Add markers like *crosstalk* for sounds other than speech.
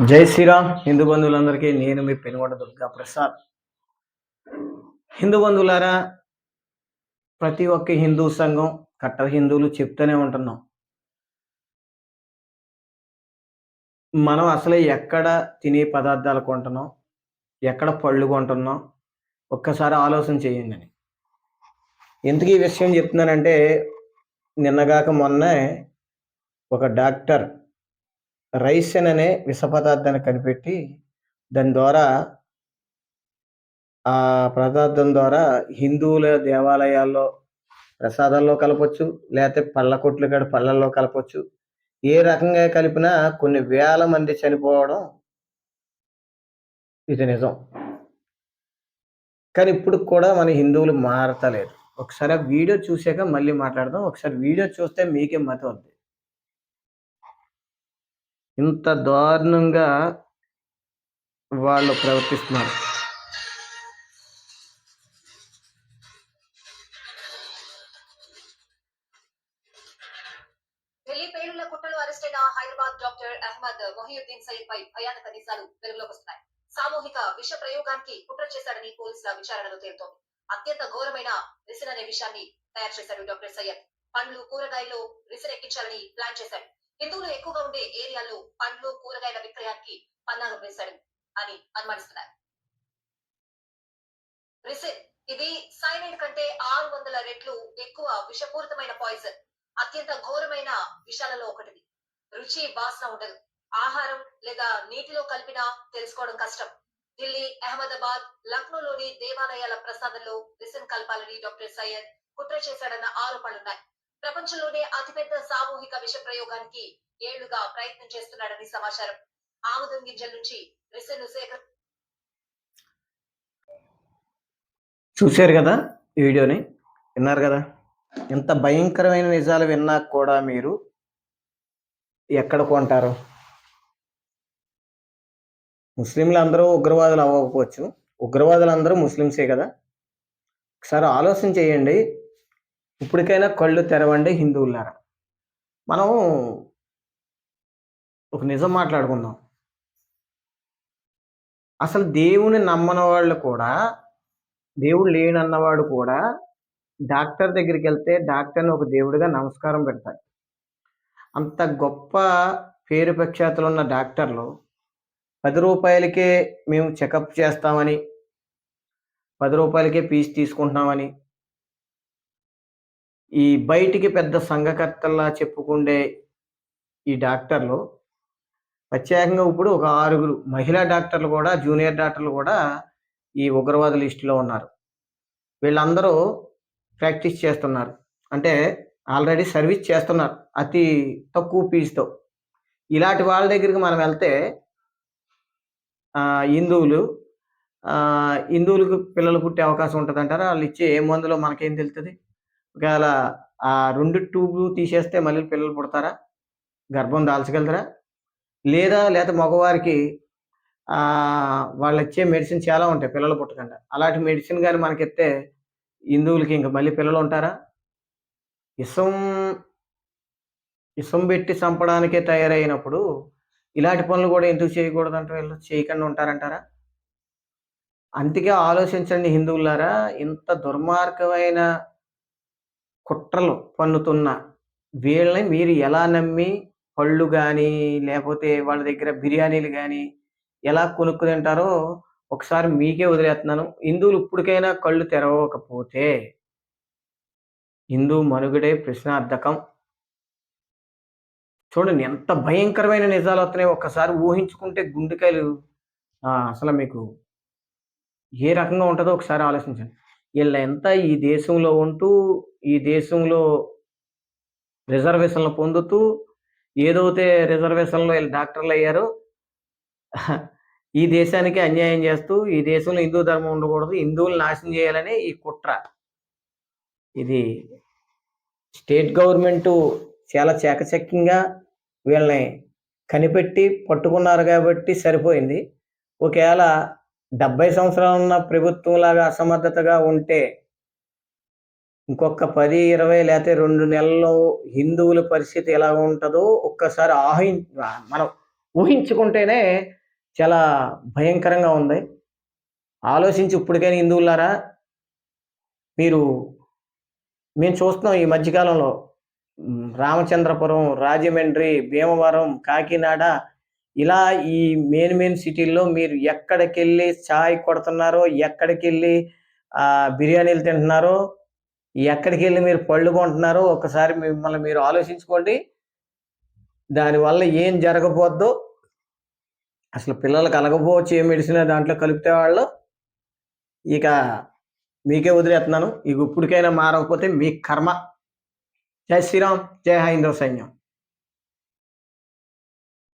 జై శ్రీరామ్. హిందూ బంధువులందరికీ నేను మీ పెనుగొండ దుర్గా ప్రసాద్. హిందూ బంధువులారా ప్రతి ఒక్క హిందూ సంఘం కట్టర్ హిందువులు చెప్తూనే ఉంటున్నాం. మనం అసలు ఎక్కడ తినే పదార్థాలు కొంటున్నాం ఎక్కడ పళ్ళు కొంటున్నాం ఒక్కసారి ఆలోచన చేయండి అని. ఎందుకు ఈ విషయం చెప్తున్నానంటే నిన్నగాక మొన్నే ఒక డాక్టర్ రైసిన్ అనే విష పదార్థాన్ని కనిపెట్టి దాని ద్వారా ఆ పదార్థం ద్వారా హిందువుల దేవాలయాల్లో ప్రసాదాల్లో కలపచ్చు లేకపోతే పళ్ళ కొట్లు కాడ పళ్ళల్లో కలపచ్చు. ఏ రకంగా కలిపినా కొన్ని వేల మంది చనిపోవడం ఇది నిజం. కానీ ఇప్పుడు కూడా మన హిందువులు మారతలేదు. ఒకసారి వీడియో చూసాక మళ్ళీ మాట్లాడదాం. ఒకసారి వీడియో చూస్తే మీకే మతం ఉంది ఇంత దారుణంగా వాళ్ళు ప్రవర్తిస్తున్నారు. ఢిల్లీ పేలుళ్ళ కుట్రలో అరెస్ట్ అయిన హైదరాబాద్ డాక్టర్ అహ్మద్ మొహియుద్దీన్ సయీద్ పై భయానక నిజాలు వెలుగులోకి వస్తున్నాయి సామూహిక విష ప్రయోగానికి కుట్ర చేశాడని పోలీసుల విచారణలో తేలుతోంది. అత్యంత ఘోరమైన రిసిన్ అనే విషయాన్ని తయారు చేశాడు డాక్టర్ సయ్యద్. పండ్లు కూరగాయలు రిసిన్ ఎక్కించాలని ప్లాన్ చేశాడు. హిందువులు ఎక్కువగా ఉండే ఏరియాలో పండ్లు కూరగాయల విక్రయానికి పన్నాగం వేశాడు అని అనుమానిస్తున్నారు. ఇది సైనైడ్ కంటే ఆరు వందల రెట్లు ఎక్కువ విషపూరితమైన పాయిజన్ అత్యంత ఘోరమైన విషాలలో ఒకటిది. రుచి వాసన ఉండదు. ఆహారం లేదా నీటిలో కలిపినా తెలుసుకోవడం కష్టం. ఢిల్లీ అహ్మదాబాద్ లక్నోలోని దేవాలయాల ప్రసాదంలో రిసిన్ కలపాలని డాక్టర్ సయ్యద్ కుట్ర చేశాడన్న ఆరోపణలున్నాయి. ప్రపంచంలోనే అతిపెద్ద సామూహిక విష ప్రయోగానికి ఏళ్ళుగా ప్రయత్నం చేస్తున్నాడని సమాచారం. ఆముదం గింజల నుంచి రిసిన్ సేకర చూశారు కదా వీడియోని? విన్నారు కదా? ఎంత భయంకరమైన నిజాలు విన్నా కూడా మీరు ఎక్కడ కొంటారు ముస్లింలు అందరూ ఉగ్రవాదులు అవ్వకపోవచ్చు. ఉగ్రవాదులు అందరూ ముస్లింసే కదా? ఒకసారి ఆలోచన చేయండి. ఇప్పటికైనా కళ్ళు తెరవండి హిందువులారా. మనం ఒక నిజం మాట్లాడుకుందాం. అసలు దేవుని నమ్మని వాళ్ళు కూడా దేవుడు లేనన్నవాడు కూడా డాక్టర్ దగ్గరికి వెళ్తే డాక్టర్ని ఒక దేవుడిగా నమస్కారం పెడతాడు అంత గొప్ప పేరు ప్రఖ్యాతులు ఉన్న డాక్టర్లు పది రూపాయలకే మేము చెకప్ చేస్తామని పది రూపాయలకే ఫీజు తీసుకుంటున్నామని ఈ బయటికి పెద్ద సంఘకర్తల్లా చెప్పుకుండే ఈ డాక్టర్లు ప్రత్యేకంగా ఇప్పుడు ఒక ఆరుగురు మహిళా డాక్టర్లు కూడా జూనియర్ డాక్టర్లు కూడా ఈ ఉగ్రవాద లిస్టులో ఉన్నారు. వీళ్ళందరూ ప్రాక్టీస్ చేస్తున్నారు. అంటే ఆల్రెడీ సర్వీస్ చేస్తున్నారు అతి తక్కువ ఫీజుతో. ఇలాంటి వాళ్ళ దగ్గరికి మనం వెళ్తే హిందువులు హిందువులకు పిల్లలు పుట్టే అవకాశం ఉంటుంది అంటారా వాళ్ళు ఇచ్చే ఏ మందులో మనకేం తెలుస్తుంది ఒకవేళ ఆ రెండు ట్యూబ్లు తీసేస్తే మళ్ళీ పిల్లలు పుడతారా? గర్భం దాల్చగలరా? లేదా లేదా మగవారికి వాళ్ళు ఇచ్చే మెడిసిన్ చాలా ఉంటాయి పిల్లలు పుట్టకుండా. అలాంటి మెడిసిన్ కానీ మనకి ఇస్తే హిందువులకి ఇంకా మళ్ళీ పిల్లలు ఉంటారా? ఇసం ఇసం పెట్టి చంపడానికే తయారైనప్పుడు ఇలాంటి పనులు కూడా ఎందుకు చేయకూడదు అంటే వీళ్ళు చేయకుండా ఉంటారంటారా? అందుకే ఆలోచించండి హిందువులారా ఇంత దుర్మార్గమైన కుట్రలు పన్నుతున్న వీళ్ళని మీరు ఎలా నమ్మి పళ్ళు కానీ లేకపోతే వాళ్ళ దగ్గర బిర్యానీలు కానీ ఎలా కొనుక్కుని తింటారో ఒకసారి మీకే వదిలేస్తున్నాను. హిందువులు ఇప్పటికైనా కళ్ళు తెరవకపోతే హిందూ మనుగడే ప్రశ్నార్థకం. చూడండి ఎంత భయంకరమైన నిజాలు వస్తున్నాయి ఒక్కసారి ఊహించుకుంటే గుండెకాయలు అసలు మీకు ఏ రకంగా ఉంటుందో ఒకసారి ఆలోచించండి. వీళ్ళంతా ఈ దేశంలో ఉంటూ ఈ దేశంలో రిజర్వేషన్లు పొందుతూ ఏదైతే రిజర్వేషన్లో వీళ్ళు డాక్టర్లు అయ్యారో *laughs* ఈ దేశానికి అన్యాయం చేస్తూ ఈ దేశంలో హిందూ ధర్మం ఉండకూడదు హిందువులు నాశనం చేయాలని ఈ కుట్ర. ఇది స్టేట్ గవర్నమెంట్ చాలా చాకచక్యంగా వీళ్ళని కనిపెట్టి పట్టుకున్నారు కాబట్టి సరిపోయింది. ఒకవేళ డెబ్బై సంవత్సరాలు ఉన్న ప్రభుత్వం లాగా అసమర్థతగా ఉంటే ఇంకొక పది ఇరవై లేకపోతే రెండు నెలల్లో హిందువుల పరిస్థితి ఎలా ఉంటుందో ఒక్కసారి ఆహి మనం ఊహించుకుంటేనే చాలా భయంకరంగా ఉంది. ఆలోచించి ఇప్పటికైనా హిందువులారా మీరు మేము చూస్తున్నాం ఈ మధ్యకాలంలో రామచంద్రపురం రాజమండ్రి భీమవరం కాకినాడ ఇలా ఈ మెయిన్ మెయిన్ సిటీల్లో మీరు ఎక్కడికి వెళ్ళి చాయ్ కొడుతున్నారో ఎక్కడికి వెళ్ళి బిర్యానీలు తింటున్నారో ఎక్కడికి వెళ్ళి మీరు పళ్ళు కొంటున్నారో ఒకసారి మిమ్మల్ని మీరు ఆలోచించుకోండి. దానివల్ల ఏం జరగబోద్దో అసలు పిల్లలు కలగపోవచ్చు ఏ మెడిసిన్ దాంట్లో కలిపితే వాళ్ళు ఇక మీకే వదిలేస్తున్నాను. ఇక ఇప్పటికైనా మారకపోతే మీ కర్మ. జై శ్రీరామ్ జై హైందవ సైన్యం.